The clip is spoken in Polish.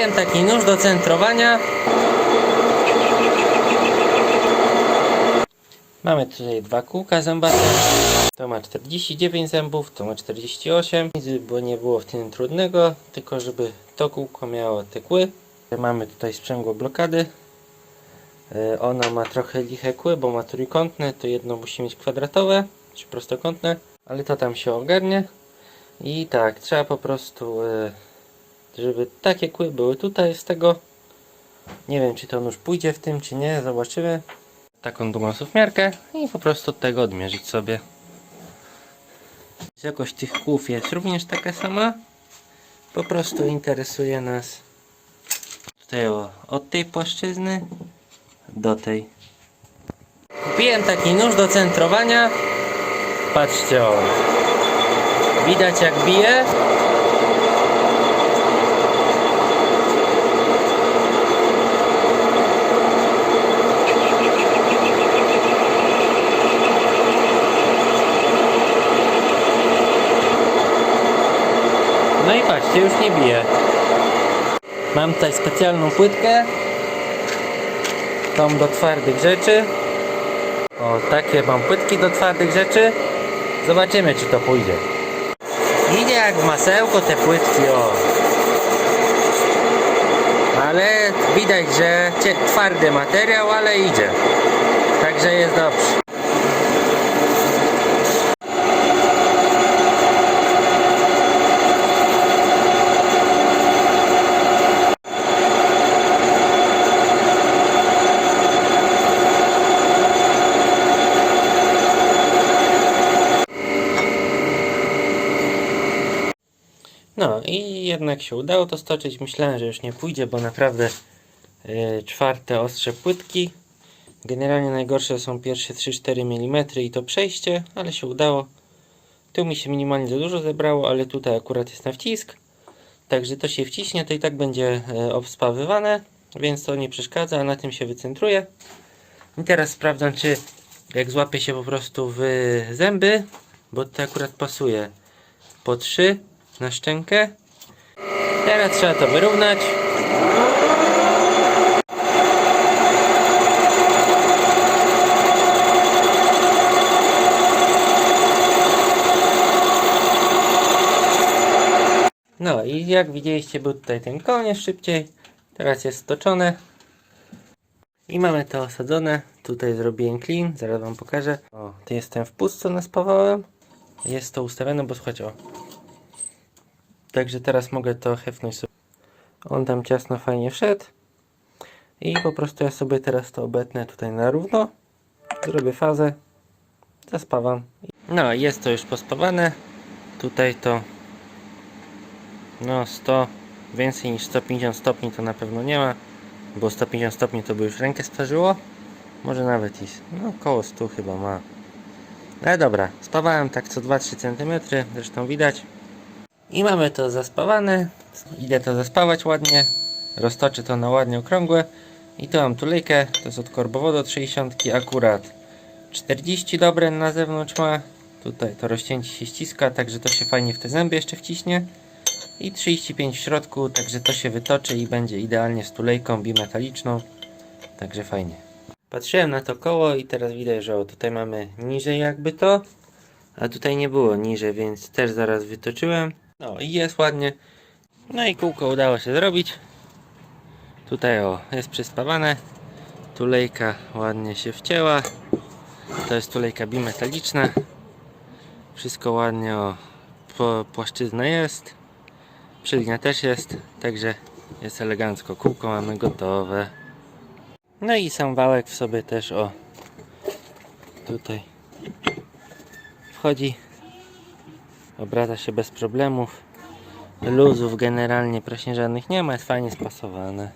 Kupiłem taki nóż do centrowania. Mamy tutaj dwa kółka zębate. To ma 49 zębów, to ma 48. Nic by nie było w tym trudnego, tylko żeby to kółko miało te kły. Mamy tutaj sprzęgło blokady. E, Ona ma trochę liche kły, bo ma trójkątne, to jedno musi mieć kwadratowe, czy prostokątne, ale to tam się ogarnie. I tak, trzeba po prostu, e, żeby takie kły były tutaj z tego. Nie wiem, czy to nóż pójdzie w tym, czy nie, zobaczymy. Taką długą suwmiarkę i po prostu od tego odmierzyć sobie. Wysokość tych kłów jest również taka sama. Po prostu interesuje nas tutaj o, od tej płaszczyzny do tej. Kupiłem taki nóż do centrowania. Patrzcie o. Widać jak bije. No i patrzcie, już nie bije. Mam tutaj specjalną płytkę. Tą do twardych rzeczy. O, takie mam płytki do twardych rzeczy. Zobaczymy, czy to pójdzie. Idzie jak w masełko te płytki, o. Ale widać, że twardy materiał, ale idzie. Także jest dobrze. No i jednak się udało to stoczyć. Myślałem, że już nie pójdzie, bo naprawdę yy, czwarte ostrze płytki. Generalnie najgorsze są pierwsze 3-4 mm i to przejście, ale się udało. Tu mi się minimalnie za dużo zebrało, ale tutaj akurat jest na wcisk. Także to się wciśnie, to i tak będzie e, obspawywane, więc to nie przeszkadza, a na tym się wycentruje. I teraz sprawdzam, czy jak złapie się po prostu w zęby, bo to akurat pasuje po 3 na szczękę. Teraz trzeba to wyrównać. No i jak widzieliście był tutaj ten koniec szybciej. Teraz jest stoczone. I mamy to osadzone. Tutaj zrobiłem clean, zaraz wam pokażę. O, to jest ten wpust co naspawałem. Jest to ustawione, bo słuchajcie, o, Także teraz mogę to hefnąć sobie. On tam ciasno fajnie wszedł. I po prostu ja sobie teraz to obetnę tutaj na równo. Zrobię fazę. Zaspawam. No jest to już pospawane. Tutaj to no 100 więcej niż 150 stopni to na pewno nie ma. Bo 150 stopni to by już rękę sparzyło. Może nawet i no około 100 chyba ma. Ale dobra, spawałem tak co 2-3 cm, zresztą widać. I mamy to zaspawane. Idę to zaspawać ładnie. Roztoczę to na ładnie okrągłe. I tu mam tulejkę. To jest od korbowodu od 60 akurat. 40 dobre na zewnątrz ma. Tutaj to rozcięcie się ściska, także to się fajnie w te zęby jeszcze wciśnie. I 35 w środku, także to się wytoczy i będzie idealnie z tulejką bimetaliczną. Także fajnie. Patrzyłem na to koło i teraz widać, że o, tutaj mamy niżej jakby to. A tutaj nie było niżej, więc też zaraz wytoczyłem. No i jest ładnie. No i kółko udało się zrobić. Tutaj o, jest przyspawane. Tulejka ładnie się wcięła. To jest tulejka bimetaliczna. Wszystko ładnie o, po, płaszczyzna jest. Przylgnia też jest, także jest elegancko. Kółko mamy gotowe. No i sam wałek w sobie też o tutaj wchodzi obraca się bez problemów. Luzów generalnie praśnie żadnych nie ma jest fajnie spasowane